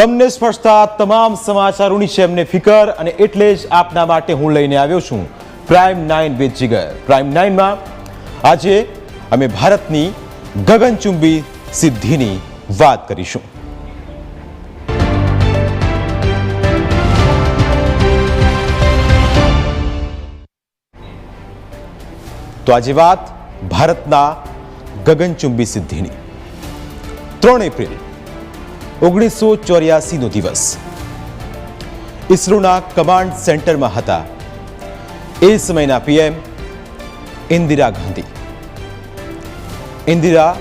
તમને સ્પર્શતા તમામ સમાચારોની છે એમને ફિકર અને એટલે જ આપના માટે હું લઈને આવ્યો છું. Prime nine with Jigar. Prime નાઇનમાં આજે અમે ભારતની ગગનચુંબી સિદ્ધિની વાત કરીશું. તો આજે વાત ભારતના ગગનચુંબી સિદ્ધિની. ત્રણ એપ્રિલ ઓગણીસો ચોર્યાસીનો દિવસ. ઇસરોના કમાન્ડ સેન્ટરમાં હતા. એ સમયના પીએમ ઇન્દિરા ગાંધી. ઇન્દિરા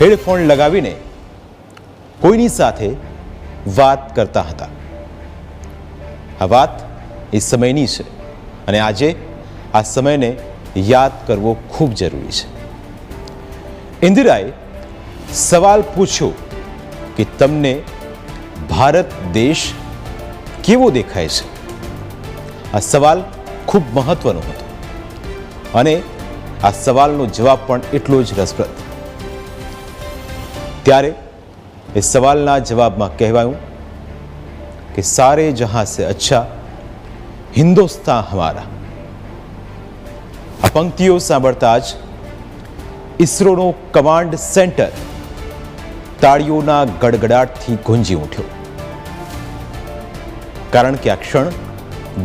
હેડફોન લગાવીને કોઈની સાથે વાત કરતા હતા. આ વાત એ સમયની છે અને આજે આ સમયને યાદ કરવો ખૂબ જરૂરી છે. ઇન્દિરાએ સવાલ પૂછ્યો કે તમને ભારત દેશ કેવો દેખાય છે? આ સવાલ ખૂબ મહત્વનો હતો. અને આ સવાલનો જવાબ પણ એટલો જ રસપ્રદ. ત્યારે એ સવાલના જવાબમાં કહેવાયું કે સારે જહાં સે અચ્છા, હિન્દોસ્તાન હમારા. આ પંક્તિઓ સાંભળતા જ ઇસરોનો કમાન્ડ સેન્ટર તાળીઓના ગડગડાટથી ગુંજી ઉઠ્યો. કારણ કે આ ક્ષણ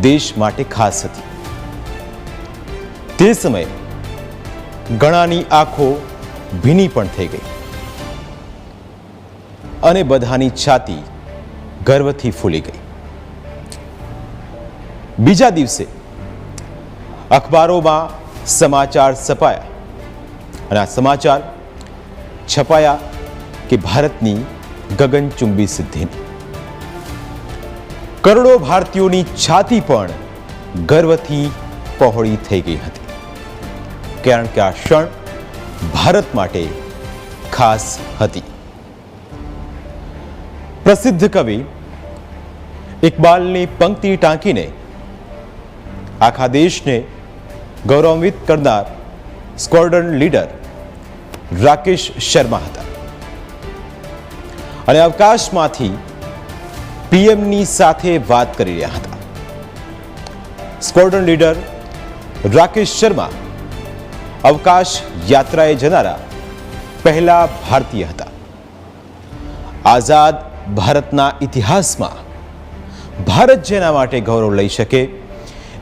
દેશ માટે ખાસ હતી. તે સમયે ઘણાની આંખો ભીની પણ થઈ ગઈ. અને બધાની છાતી ગર્વથી ફૂલી ગઈ. બીજા દિવસે અખબારોમાં સમાચાર છપાયા. અને આ સમાચાર છપાયા કે ભારતની ગગનચુંબી સિદ્ધિની. કરોડો ભારતીયોની છાતી પણ ગર્વથી પહોળી થઈ ગઈ હતી. કારણ કે આ ક્ષણ ભારત માટે ખાસ હતી. પ્રસિદ્ધ કવિ ઇકબાલની પંક્તિ ટાંકીને આખા દેશને ગૌરવાન્વિત કરનાર સ્ક્વોડ્રન લીડર રાકેશ શર્મા હતા. અને અવકાશમાંથી પીએમની સાથે વાત કરી રહ્યા હતા. સ્ક્વોડ્રન લીડર રાકેશ શર્મા અવકાશ યાત્રાએ જનારા પહેલા ભારતીય હતા. આઝાદ ભારતના ઇતિહાસમાં ભારત જેના માટે ગૌરવ લઈ શકે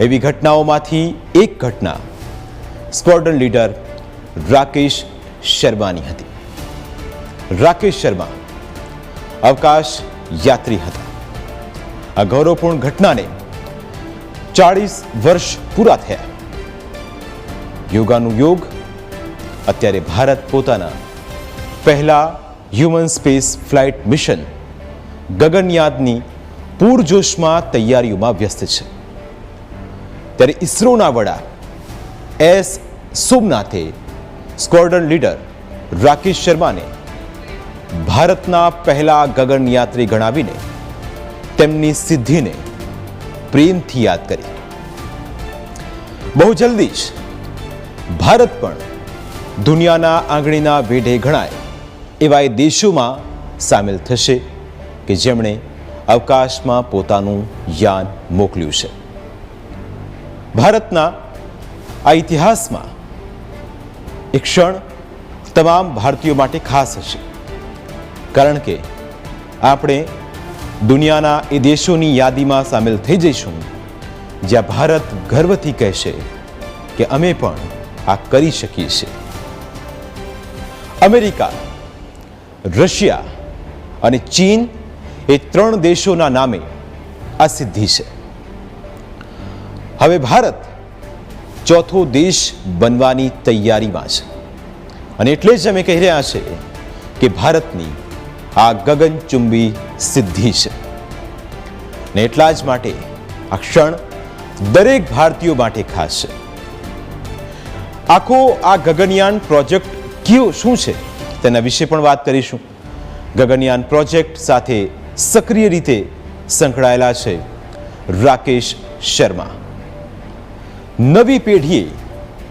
એવી ઘટનાઓમાંથી એક ઘટના સ્ક્વોડ્રન લીડર રાકેશ શર્માની હતી. રાકેશ શર્મા અવકાશ યાત્રી હતા. આ ગૌરવપૂર્ણ ઘટનાને ચાળીસ વર્ષ પૂરા થયા. યોગાનું યોગ, અત્યારે ભારત પોતાના પહેલા હ્યુમન સ્પેસ ફ્લાઇટ મિશન ગગનયાદની પૂરજોશમાં તૈયારીઓમાં વ્યસ્ત છે. ત્યારે ઇસરોના વડા એસ સોમનાથે સ્ક્વોડ્રન લીડર રાકેશ શર્માને ભારતના પહેલા ગગનયાત્રી ગણાવીને તેમની સિદ્ધિને પ્રેમથી યાદ કરી. બહુ જલ્દી જ ભારત પણ દુનિયાના આંગળીના વેઢે ગણાય એવા એ દેશોમાં સામેલ થશે કે જેમણે અવકાશમાં પોતાનું યાન મોકલ્યું છે. ભારતના આ ઇતિહાસમાં એક ક્ષણ તમામ ભારતીયો માટે ખાસ હશે. કારણ કે આપણે દુનિયાના એ દેશોની યાદીમાં સામેલ થઈ જઈશું જ્યાં ભારત ગર્વથી કહેશે કે અમે પણ આ કરી શકીએ છીએ. અમેરિકા, રશિયા અને ચીન એ ત્રણ દેશોના નામે આ સિદ્ધિ છે. હવે ભારત ચોથો દેશ બનવાની તૈયારીમાં છે અને એટલે જ અમે કહી રહ્યા છે કે ભારતની આ ગગનચુંબી સિદ્ધિ છે. ને એટલા જ માટે આ ક્ષણ દરેક ભારતીયો માટે ખાસ છે. આખો આ ગગનયાન પ્રોજેક્ટ કયો શું છે તેના વિશે પણ વાત કરીશું. ગગનયાન પ્રોજેક્ટ સાથે સક્રિય રીતે સંકળાયેલા છે રાકેશ શર્મા. નવી પેઢીએ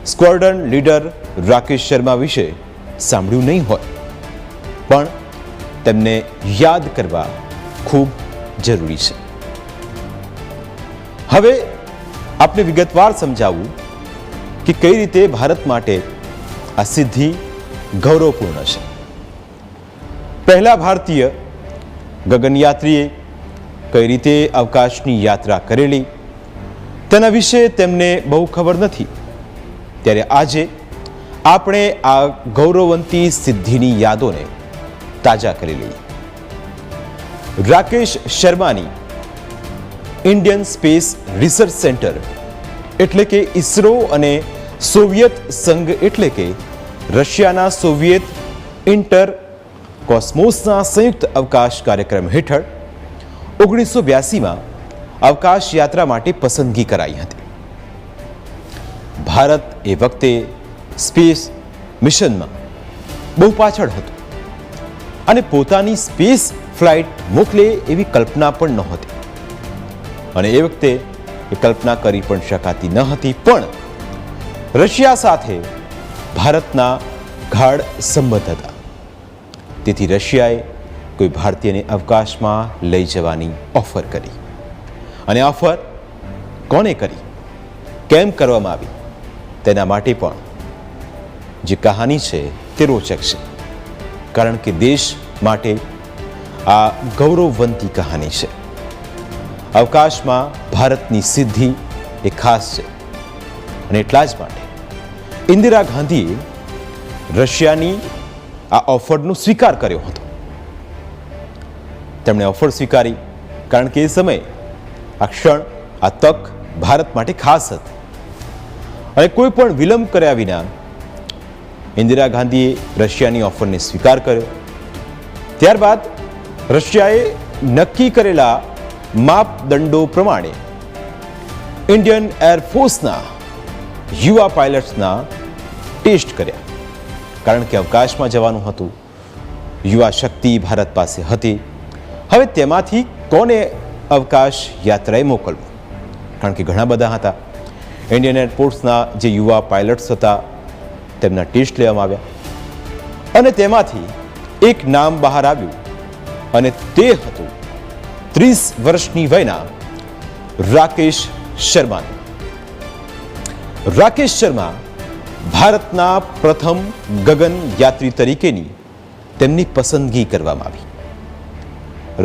સ્કોર્ડન લીડર રાકેશ શર્મા વિશે સાંભળ્યું નહીં હોય. પણ તેમને યાદ કરવા ખૂબ જરૂરી છે. હવે આપને વિગતવાર સમજાવવું કે કઈ રીતે ભારત માટે આ સિદ્ધિ ગૌરવપૂર્ણ છે. પહેલા ભારતીય ગગનયાત્રીએ કઈ રીતે અવકાશની યાત્રા કરેલી, તેના વિશે તેમને બહુ ખબર નથી. ત્યારે આજે આપણે આ ગૌરવવંતી સિદ્ધિની યાદોને તાજા કરી લઈએ. રાકેશ શર્માની ઇન્ડિયન સ્પેસ રિસર્ચ સેન્ટર એટલે કે ઇસરો અને સોવિયત સંઘ એટલે કે રશિયાના સોવિયત ઇન્ટર કોસ્મોસના સંયુક્ત અવકાશ કાર્યક્રમ હેઠળ ઓગણીસો બ્યાસીમાં અવકાશ યાત્રા માટે પસંદગી કરાઈ હતી. ભારત એ વખતે સ્પેસ મિશનમાં બહુ પાછળ હતું. અને પોતાની સ્પેસ ફ્લાઇટ મોકલે એવી કલ્પના પણ નહોતી. અને એ વખતે એ કલ્પના કરી પણ શકાતી ન હતી, પણ રશિયા સાથે ભારતના ગાઢ સંબંધ હતા. તેથી રશિયાએ કોઈ ભારતીયને અવકાશમાં લઈ જવાની ઓફર કરી. અને ઓફર કોને કરી? કેમ કરવામાં આવી? તેના માટે પણ જે કહાની છે તે રોચક છે. કારણ કે દેશ માટે આ ગૌરવવંતી કહાની છે. અવકાશમાં ભારતની સિદ્ધિ એ ખાસ છે. અને એટલા જ માટે ઇન્દિરા ગાંધીએ રશિયાની આ ઓફરનો સ્વીકાર કર્યો હતો. તેમણે ઓફર સ્વીકારી કારણ કે એ સમયે આ ક્ષણ, આ તક ભારત માટે ખાસ હતી. અને કોઈ પણ વિલંબ કર્યા વિના ઇન્દિરા ગાંધીએ રશિયાની ઓફરને સ્વીકાર કર્યો. ત્યારબાદ રશિયાએ નક્કી કરેલા માપદંડો પ્રમાણે ઇન્ડિયન એરફોર્સના યુવા પાયલટ્સના ટેસ્ટ કર્યા. કારણ કે અવકાશમાં જવાનું હતું. યુવા શક્તિ ભારત પાસે હતી. હવે તેમાંથી કોને અવકાશ યાત્રાએ મોકલવું? કારણ કે ઘણા બધા હતા. ઇન્ડિયન એરફોર્સના જે યુવા પાયલટ્સ હતા તેમના ટેસ્ટ લેવામાં આવ્યા. અને તેમાંથી એક નામ બહાર આવ્યું અને તે હતું ત્રીસ વર્ષની વયના રાકેશ શર્માનું. રાકેશ શર્મા ભારતના પ્રથમ ગગન યાત્રી તરીકેની તેમની પસંદગી કરવામાં આવી.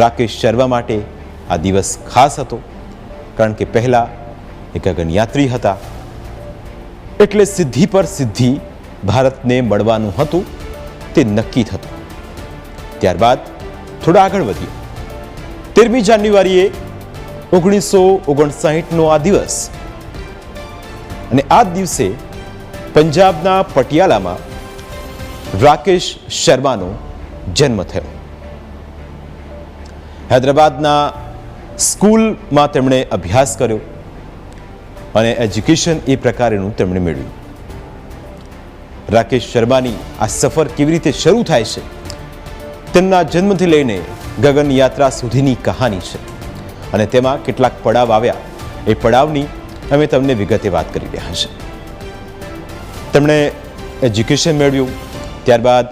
રાકેશ શર્મા માટે આ દિવસ ખાસ હતો, કારણ કે પહેલા એ ગગનયાત્રી હતા. એટલે સિદ્ધિ પર સિદ્ધિ ભારતને મળવાનું હતું, તે નક્કી થતું. ત્યારબાદ થોડા આગળ વધીએ. તેરમી જાન્યુઆરીએ ઓગણીસો ઓગણસાહીઠનો આ દિવસ. અને આ દિવસે પંજાબના પટિયાલામાં રાકેશ શર્માનો જન્મ થયો. હૈદરાબાદના સ્કૂલમાં તેમણે અભ્યાસ કર્યો અને એજ્યુકેશન એ પ્રકારેનું તેમણે મેળવ્યું. રાકેશ શર્માની આ સફર કેવી રીતે શરૂ થાય છે? તેમના જન્મથી લઈને ગગન યાત્રા સુધીની કહાની છે. અને તેમાં કેટલાક પડાવ આવ્યા. એ પડાવની અમે તમને વિગતે વાત કરી રહ્યા છે તેમણે એજ્યુકેશન મેળવ્યું. ત્યારબાદ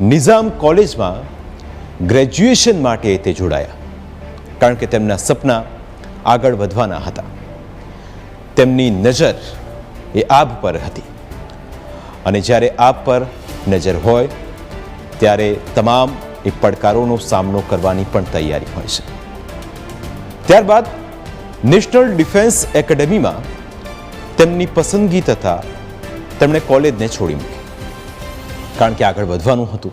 નિઝામ કોલેજમાં ગ્રેજ્યુએશન માટે તે જોડાયા. કારણ કે તેમના સપના આગળ વધવાના હતા. તેમની નજર એ આભ પર હતી. અને જ્યારે આપ પર નજર હોય, ત્યારે તમામ એ પડકારોનો સામનો કરવાની પણ તૈયારી હોય છે. ત્યારબાદ, નેશનલ ડિફેન્સ એકેડેમીમાં તેમની પસંદગી તથા તેમણે કોલેજને છોડી મૂકી. કારણ કે આગળ વધવાનું હતું.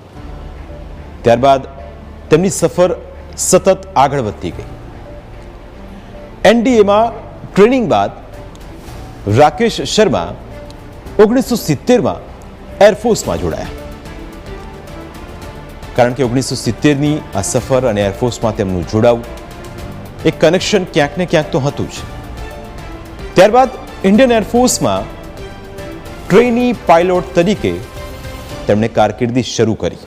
ત્યારબાદ, તેમની સફર સતત આગળ વધતી ગઈ. એનડીએમાં ટ્રેનિંગ બાદ રાકેશ શર્મા ઓગણીસો સિત્તેરમાં એરફોર્સમાં જોડાયા. કારણ કે ઓગણીસો સિત્તેરની આ સફર અને એરફોર્સમાં તેમનું જોડાવું એક કનેક્શન ક્યાંક ને ક્યાંક તો હતું જ. ત્યારબાદ ઇન્ડિયન એરફોર્સમાં ટ્રેની પાયલોટ તરીકે તેમણે કારકિર્દી શરૂ કરી.